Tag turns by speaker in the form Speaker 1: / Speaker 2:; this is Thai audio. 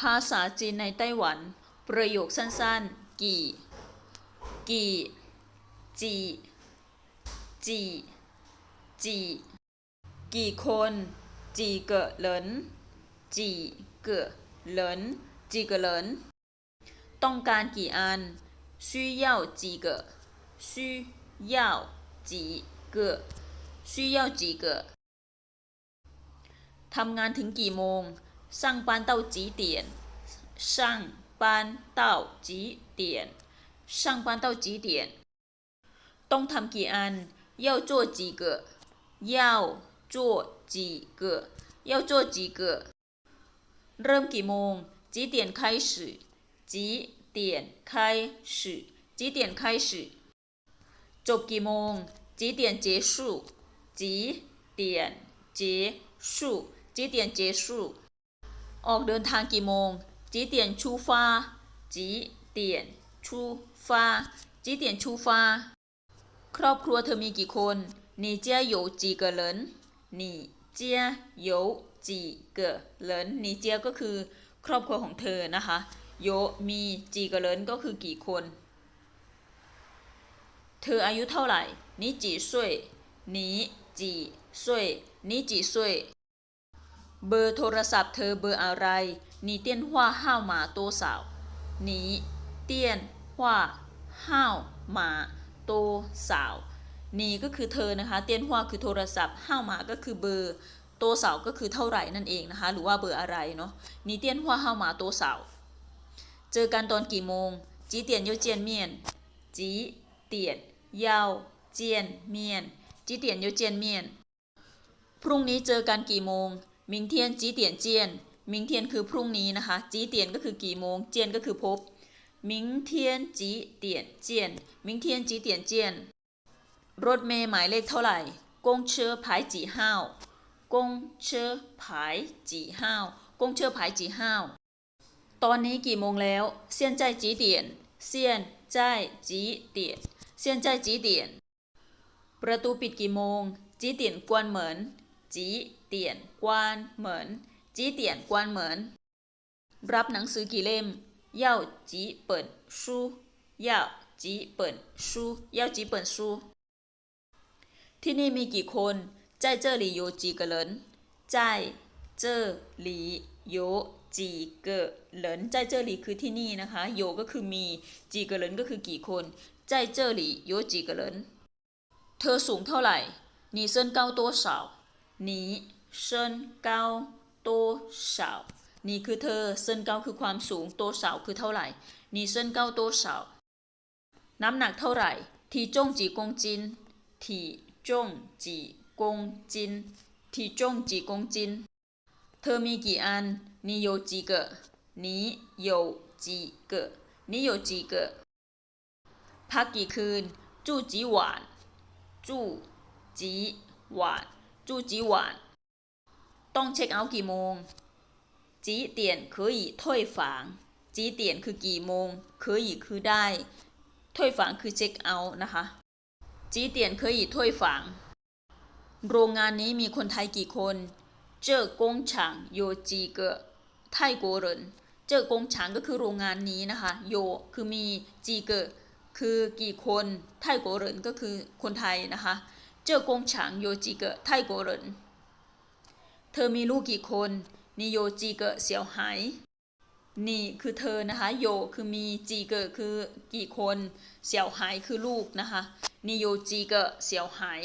Speaker 1: ภาษาจีนในไต้หวัน ประโยคสั้นๆ กี่ กี่ จี จี จี กี่คน จีเกะเหลิน จีเกะเหลิน จีเกะเหลิน ต้องการกี่อัน需要几个需要几个需要几个ทำงานถึงกี่โมง 上班到几点上班到几点上班到几点ต้องทำกี่อัน要做几个要做几个要做几个เริ่มกี่โมง几点开始几点开始几点开始จบกี่โมง几点结束几点结束几点结束 ออกเดินทางกี่โมง几点出发几点出发几点出发ครอบครัวเธอมีกี่คน你家有几个人你家有几个人你家ก็คือ ครอบครัวของเธอนะคะโยมีจีกะเหลินก็คือกี่คน เธออายุเท่าไหร่你几岁你几岁你几岁 เบอร์โทรศัพท์เธอเบอร์อะไรนี่เตี้ยนหัวห้าวหมาโตสาวนี่เตี้ยนหัวห้าวหมาโตสาวนี่ก็คือเธอนะคะ เตี้ยนหัวคือโทรศัพท์ห้าวหมาก็คือเบอร์โตสาวก็คือเท่าไหร่นั่นเองนะคะ หรือว่าเบอร์อะไรเนาะนี่เตี้ยนหัวห้าวหมาโตสาวเจอกันตอนกี่โมงจีเตียนเยาเจียนเมียนจีเตียนเยาเจียนเมียนจีเตียนเยาเจียนเมียนพรุ่งนี้เจอกันกี่โมง มิงเทียนจีเตียนเจียน มิงเทียนคือพรุ่งนี้นะคะ จีเตียนก็คือกี่โมง เจียนก็คือพบ มิงเทียนจีเตียนเจียน มิงเทียนจีเตียนเจียน รถเมย์หมายเลขเท่าไหร่ กงเชอผายจีห้าวกงเชอผายจีห้าวกงเชอผายจีห้าวตอนนี้กี่โมงแล้ว เซียนใจจีเตียน เซียนใจจีเตียน เซียนใจจีเตียน ประตูปิดกี่โมง จีเตียนกวนเหมิน 几点关门几点关门几点关门รับหนังสือกี่เล่ม要几本书要几本书要几本书ที่นี่มีกี่คน在这里有几个人在这里有几个人在这里คือที่นี่นะคะ有ก็คือมี几个人ก็คือกี่คน在这里有几个人เธอสูงเท่าไหร่你身高多少 你身高多少นี่คือเธอเส้นเก้าคือความสูงตัวเสาคือเท่าไหร่นี่เส้นเก้าตัวเสาน้ำหนักเท่าไหร่ทีจงจีกงจินทีจงจีกงจินทีจงจีกงจิน เธอมีกี่อัน你有几个你有几个你有几个พักกี่คืนจู้จีหวานจู้จีหวาน จูจีวาน ต้องเช็คเอาท์กี่โมง จีเตียน可以退房จีเตียนคือกี่โมง คือคือได้退房คือเช็คเอาท์นะคะ จีเตียนคืออีอยฝโรงงานนี้มีคนไทยกี่คน เจ้อกงฉางโยจีเกอไทยโกเรนเจ้อกงฉางก็คือโรงงานนี้นะคะ有คือมีจีเกอคือกี่คน ไทยโกเรนก็คือคนไทยนะคะ 这工厂有几个泰国人เธอมีลูกกี่คนนี่โยจีเกเสียวหายนี่คือเธอนะคะ โยคือมีจีเกอคือกี่คน เสี่ยวหายคือลูกนะคะนี่โยจีเกอเสี่ยวหาย